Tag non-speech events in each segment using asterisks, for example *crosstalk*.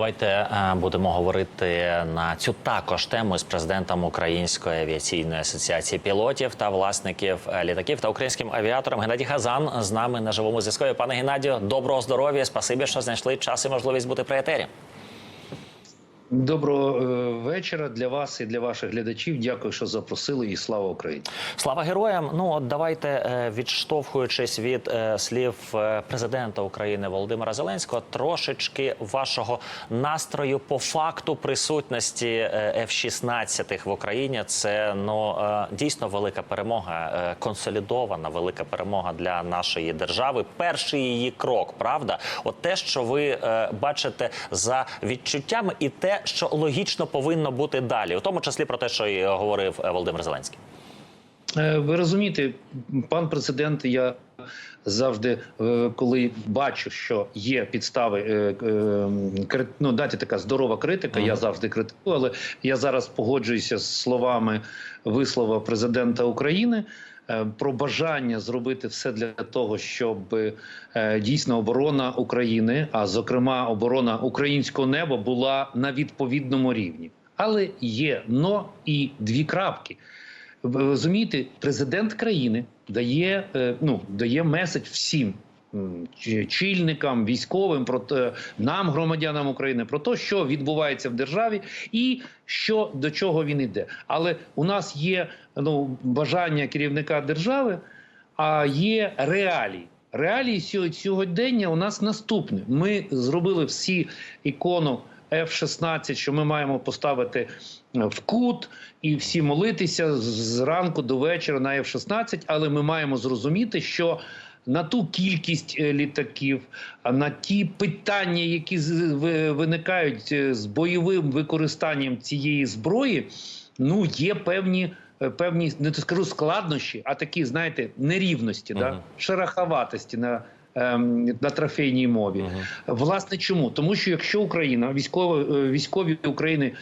Давайте е, будемо говорити на цю також тему з президентом Української авіаційної асоціації пілотів та власників е, літаків та українським авіатором Геннадій Хазан з нами на живому зв'язку. Пане Геннадію, доброго здоров'я. Спасибі, що знайшли час і можливість бути при етері. Доброго е, вечора для вас і для ваших глядачів. Дякую, що запросили, і слава Україні. Слава героям! Ну от давайте е, відштовхуючись від е, слів президента України Володимира Зеленського, трошечки вашого настрою по факту присутності е, F-16 в Україні. Це ну дійсно велика перемога, консолідована велика перемога для нашої держави. Перший її крок, правда, от те, що ви бачите за відчуттями, і те, що логічно повинно бути далі, у тому числі про те, що і говорив е, Володимир Зеленський. Е, Ви розумієте, пан президент, я завжди, е, коли бачу, що є підстави, ну, дати така здорова критика, я завжди критикую, але я зараз погоджуюся з словами вислова президента України. Е, Про бажання зробити все для того, щоб е, дійсно оборона України, а зокрема оборона українського неба, була на відповідному рівні. Але є но і дві крапки. Ви розумієте, президент країни дає, е, ну, дає меседж всім. Чільникам, військовим, про те, нам, громадянам України, про те, що відбувається в державі, і що до чого він іде. Але у нас є ну, бажання керівника держави, а є реалії. Реалії сьо- сьогодення у нас наступне. Ми зробили всі ікону F-16, що ми маємо поставити е, в кут і всі молитися зранку до вечора на F-16, але ми маємо зрозуміти, що на ту кількість е, літаків, на ті питання, які виникають е, з бойовим використанням цієї зброї, ну є певні. е, Певні не то скажу складнощі, а такі, знаєте, нерівності, да? Шероховатості на, ем, на трофейній мові. Власне, чому? Тому що якщо Україна, військові, е, військові України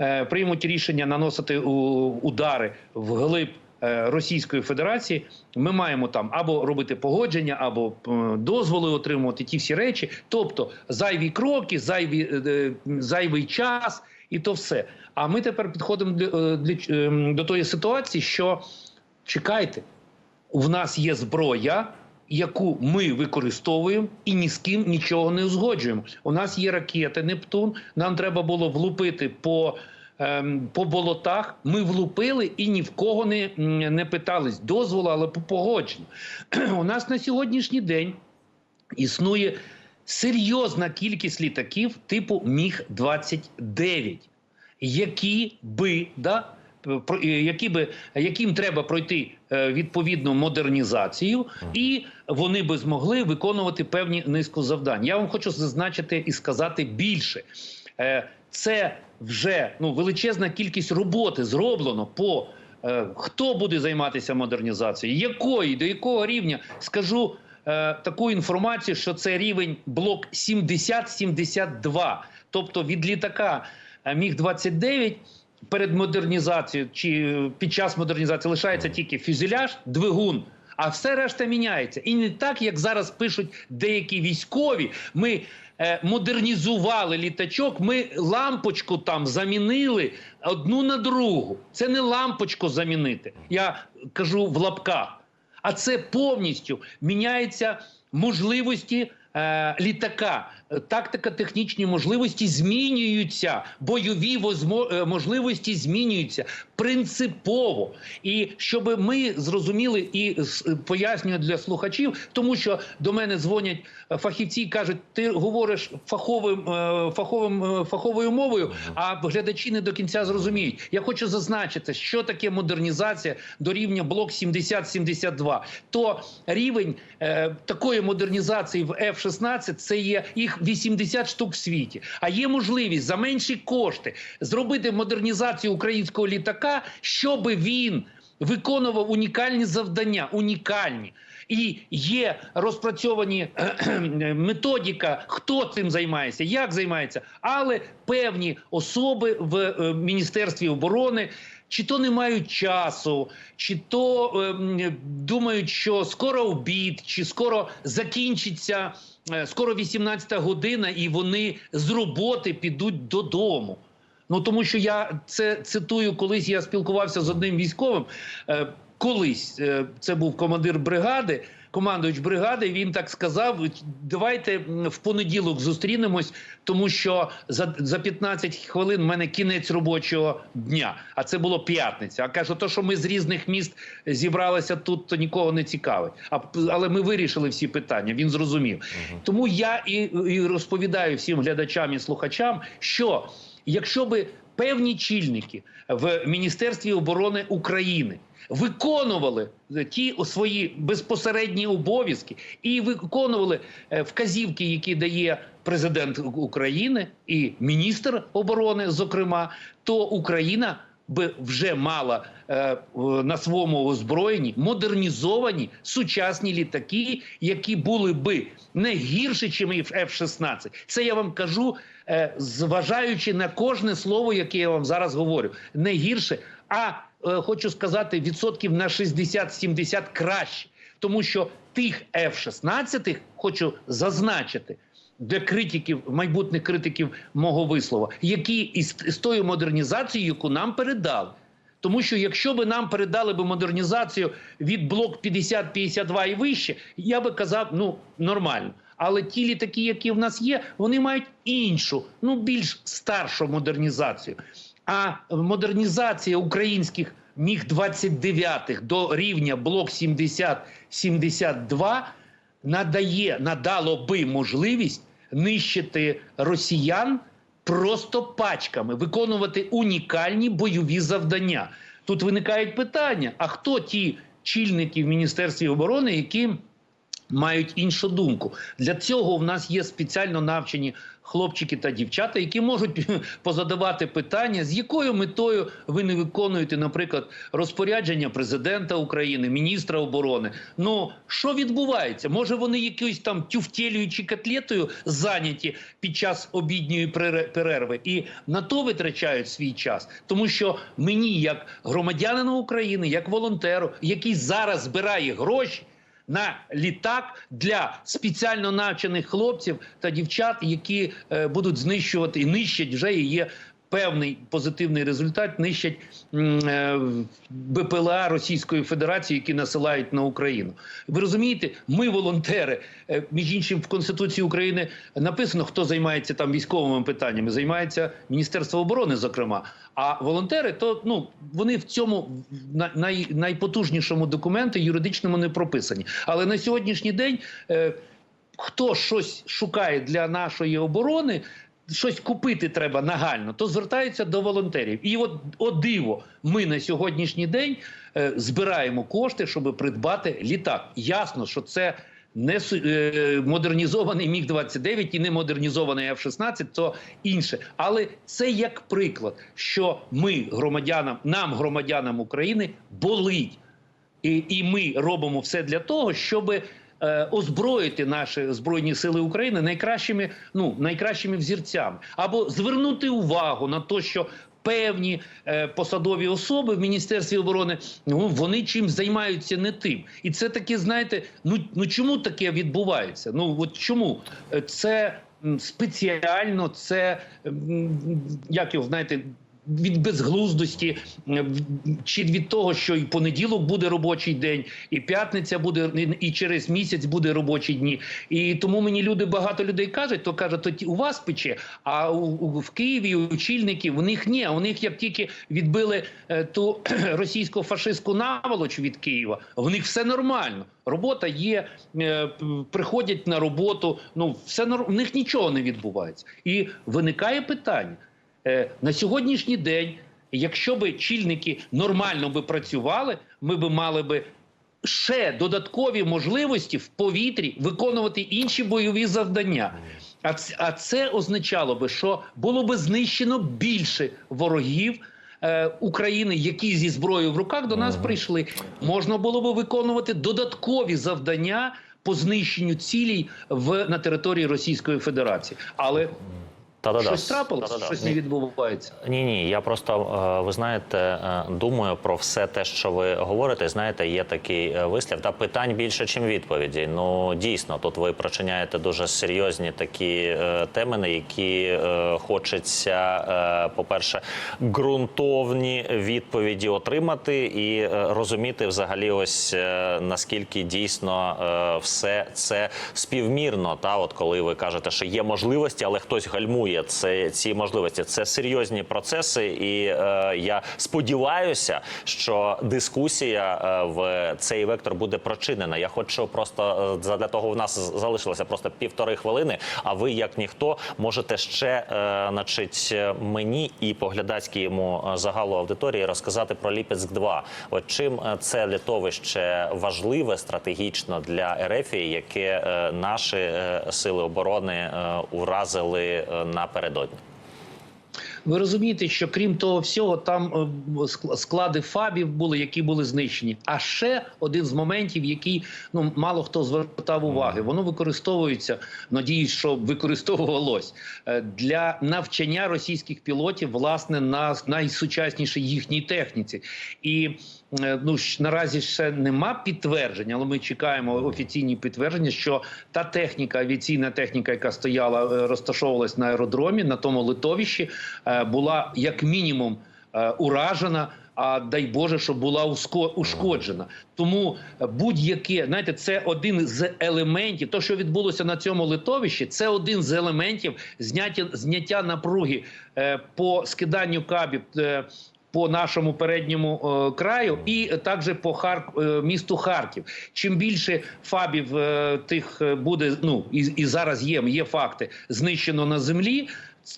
е, приймуть рішення наносити у- удари в глиб е, Російської Федерації, ми маємо там або робити погодження, або е, дозволи отримувати ті всі речі, тобто зайві кроки, зайві, е, е, зайвий час, і то все. А ми тепер підходимо е, е, до тої ситуації, що чекайте, в нас є зброя, яку ми використовуємо і ні з ким нічого не узгоджуємо. У нас є ракети Нептун. Нам треба було влупити по. Ем, По болотах ми влупили і ні в кого не, не питались дозволу, але по погодженню. *clears throat* У нас на сьогоднішній день існує серйозна кількість літаків типу Міг 29 які би да. е, Які би яким треба пройти е, відповідну модернізацію, і вони би змогли виконувати певні низку завдань. Я вам хочу зазначити і сказати більше. Це вже ну величезна кількість роботи зроблено по е, хто буде займатися модернізацією, якої до якого рівня скажу е, таку інформацію, що це рівень блок 70-72, тобто від літака е, міг 29 перед модернізацією чи е, під час модернізації лишається тільки фюзеляж, двигун. А все решта міняється. І не так, як зараз пишуть деякі військові. Ми модернізували літачок, ми лампочку там замінили одну на другу. Це не лампочку замінити. Я кажу в лапках. А це повністю міняється можливості е, літака. Е, Тактика, технічні можливості змінюються, бойові е, можливості змінюються принципово. І щоб ми зрозуміли і с- пояснюю для слухачів, тому що до мене дзвонять е, фахівці і кажуть, ти говориш фаховим, е, фаховим, е, фаховою мовою, а глядачі не до кінця зрозуміють. Я хочу зазначити, що таке модернізація до рівня блок 70-72. То рівень е, такої модернізації в F-16 це є їх 80 штук в світі. А є можливість за менші кошти зробити модернізацію українського літака, щоб він виконував унікальні завдання. Унікальні. І є розпрацьовані методика, хто цим займається, як займається, але певні особи в е, Міністерстві оборони. Чи то не мають часу, чи то ем, думають, що скоро обід, чи скоро закінчиться е, скоро 18 година, і вони з роботи підуть додому. Ну тому що я це цитую, колись я спілкувався з одним військовим. Е, колись е, це був командир бригади, командувач бригади. Він так сказав: давайте в понеділок зустрінемось, тому що за, за 15 хвилин в мене кінець робочого дня. А це було п'ятниця. А кажу, то, що ми з різних міст зібралися тут, то нікого не цікавить. А але ми вирішили всі питання. Він зрозумів. Тому я і, і розповідаю всім глядачам і слухачам, що якщо би певні чільники в Міністерстві оборони України виконували ті свої безпосередні обов'язки і виконували е, вказівки, які дає президент України і міністр оборони, зокрема, то Україна би вже мала е, на своєму озброєнні модернізовані сучасні літаки, які були би не гірше, ніж і F-16. Це я вам кажу, е, зважаючи на кожне слово, яке я вам зараз говорю, не гірше, а хочу сказати, відсотків на 60-70 краще, тому що тих F-16, хочу зазначити для критиків, майбутніх критиків мого вислова, які із, з тою модернізацією, яку нам передали. Тому що якщо би нам передали би модернізацію від блок 50-52 і вище, я би казав, ну нормально. Але ті літаки, які в нас є, вони мають іншу, ну більш старшу модернізацію. А модернізація українських міг 29 до рівня блок 70-72 надає, надало би можливість нищити росіян просто пачками, виконувати унікальні бойові завдання. Тут виникають питання: а хто ті чільники в Міністерстві оборони, які мають іншу думку? Для цього в нас є спеціально навчені хлопчики та дівчата, які можуть *laughs* позадавати питання, з якою метою ви не виконуєте, наприклад, розпорядження президента України, міністра оборони. Ну що відбувається? Може вони якоюсь там тюфтєлею чи котлетою зайняті під час обідньої перерви і на то витрачають свій час, тому що мені, як громадянину України, як волонтеру, який зараз збирає гроші на літак для спеціально навчених хлопців та дівчат, які е, будуть знищувати і нищать вже і є. Певний позитивний результат нищать е, БПЛА Російської Федерації, які насилають на Україну. Ви розумієте, ми волонтери. е, Між іншим, в Конституції України написано, хто займається там військовими питаннями. Займається Міністерство оборони, зокрема. А волонтери, то ну вони в цьому най, найпотужнішому документі юридичному не прописані. Але на сьогоднішній день е, хто щось шукає для нашої оборони. Щось купити треба нагально, то звертаються до волонтерів. І от о диво, ми на сьогоднішній день е, збираємо кошти, щоб придбати літак. Ясно, що це не е, модернізований міг 29 і не модернізований F-16, то інше. Але це як приклад, що ми громадянам, нам, громадянам України, болить. І, і ми робимо все для того, щоб е, озброїти наші збройні сили України найкращими, ну найкращими взірцями, або звернути увагу на те, що певні е, посадові особи в міністерстві оборони ну вони чим займаються не тим, і це таке, знаєте, ну ну чому таке відбувається? Ну от чому? Е, це спеціально, це як його знаєте від безглуздості е, в- чи від того, що і понеділок буде робочий день, і п'ятниця буде, і- через місяць буде робочі дні. І тому мені люди багато людей кажуть, то кажуть, то у вас пече, а у, у- в Києві у чільників у них ні. У них як тільки відбили е, ту *clears throat* російсько-фашистську наволоч від Києва, в них все нормально. Робота є, е, приходять на роботу. Ну все в них нічого не відбувається. І виникає питання. Е, на сьогоднішній день, якщо би чільники нормально би працювали, ми би мали би ще додаткові можливості в повітрі виконувати інші бойові завдання. А це, а це означало би, що було би знищено більше ворогів. е, України, які зі зброєю в руках до нас прийшли, можна було би виконувати додаткові завдання по знищенню цілей в на території Російської Федерації. Але Та-да-да. Щось трапилось, Та-да-да. щось не відбувається. Ні, ні, я просто е, ви знаєте, е, думаю про все те, що ви говорите. Знаєте, є такий е, вислів та питань більше, ніж відповідей. Ну дійсно, тут ви прочиняєте дуже серйозні такі теми, на які хочеться, по-перше, ґрунтовні відповіді отримати і розуміти взагалі, ось наскільки дійсно все це співмірно. Та от коли ви кажете, що є можливості, але хтось гальмує це ці можливості. Це серйозні процеси, і е, я сподіваюся, що дискусія е, в цей вектор буде прочинена. Я хочу просто е, задля того, в нас залишилося просто півтори хвилини. А ви, як ніхто, можете ще, е, значить, мені і поглядацькому е, загалу аудиторії розказати про Ліпецьк 2 От чим е, це литовище важливе стратегічно для Ерефії, яке е, наші е, сили оборони е, уразили е, напередодні. Ви розумієте, що крім того всього, там е, ск- склади фабів були, які були знищені. А ще один з моментів, який ну мало хто звертав уваги, воно використовується. Надіюсь, що використовувалось е, для навчання російських пілотів власне на найсучаснішій їхній техніці. І е, ну ж, наразі ще нема підтвердження, але ми чекаємо офіційні підтвердження, що та техніка, авіаційна техніка, яка стояла, розташовувалась на аеродромі, на тому литовищі, була як мінімум е, уражена. А дай Боже, щоб була ушкоджена. Тому е, будь-яке, знаєте, це один з елементів. То, що відбулося на цьому литовищі, це один з елементів зняття зняття напруги е, по скиданню кабів. Е, по нашому передньому е, краю, і е, також по Харк е, місту Харків. Чим більше фабів е, тих е, буде, ну і, і зараз є, є факти знищено на землі.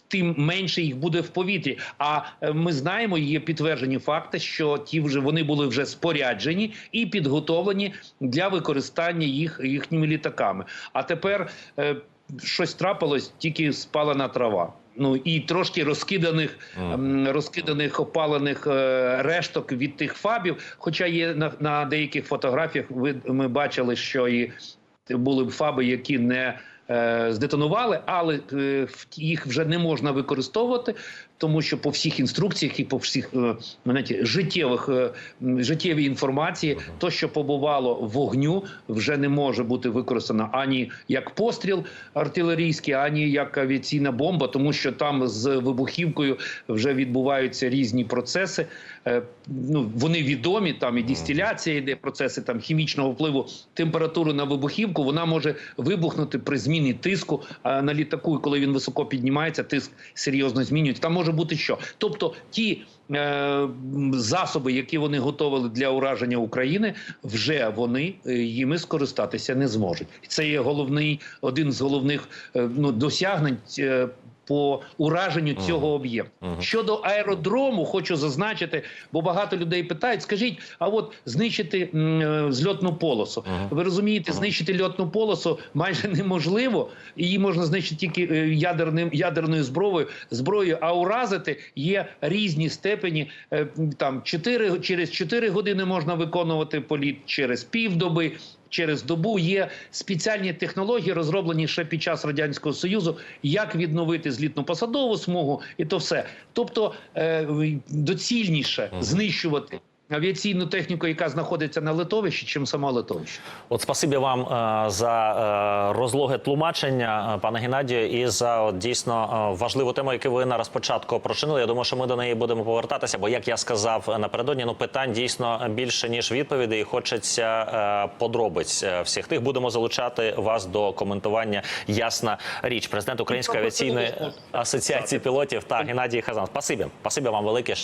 Тим менше їх буде в повітрі. А е, ми знаємо, є підтверджені факти, що ті вже вони були вже споряджені і підготовлені для використання їх їхніми літаками. А тепер е, щось трапилось, тільки спалена трава. Ну і трошки розкиданих ем, розкиданих опалених е, решток від тих фабів. Хоча є на, на деяких фотографіях, ви ми бачили, що і були б фаби, які не здетонували, але е, їх вже не можна використовувати, тому що по всіх інструкціях і по всіх е, знаєте, життєвих е, життєвій інформації, то що побувало вогню, вже не може бути використано ані як постріл артилерійський, ані як авіаційна бомба, тому що там з вибухівкою вже відбуваються різні процеси. Е, Ну вони відомі. Там і дистиляція йде процеси там хімічного впливу температури на вибухівку. Вона може вибухнути при зміні тиску на літаку. І коли він високо піднімається, тиск серйозно змінюється. Там може бути що. Тобто ті е, засоби, які вони готували для ураження України, вже вони е, їми скористатися не зможуть. Це є головний один з головних е, ну досягнень. е, По ураженню цього об'єкту щодо аеродрому, хочу зазначити, бо багато людей питають: скажіть, а от знищити е, зльотну полосу. Ви розумієте, знищити льотну полосу майже *laughs* неможливо. Її можна знищити тільки е, ядерним ядерною зброєю, зброєю, а уразити є різні степені. Е, Там 4, через 4 години можна виконувати політ, через півдоби. Через добу є спеціальні технології, розроблені ще під час радянського союзу, як відновити злітно-посадову смугу, і то все. Тобто е, доцільніше знищувати авіаційну техніку, яка знаходиться на литовищі, чим сама литовище. От спасибі вам е, за е, розлоге тлумачення, е, пане Геннадію, і за от, дійсно важливу тему, яку ви на розпочатку прочинили. Я думаю, що ми до неї будемо повертатися. Бо, як я сказав напередодні, ну питань дійсно більше ніж відповідей. І хочеться подробиць всіх тих. Будемо залучати вас до коментування. Ясна річ, президент Української авіаційної асоціації пілотів та Геннадій Хазан. Спасибі, спасибі вам велике.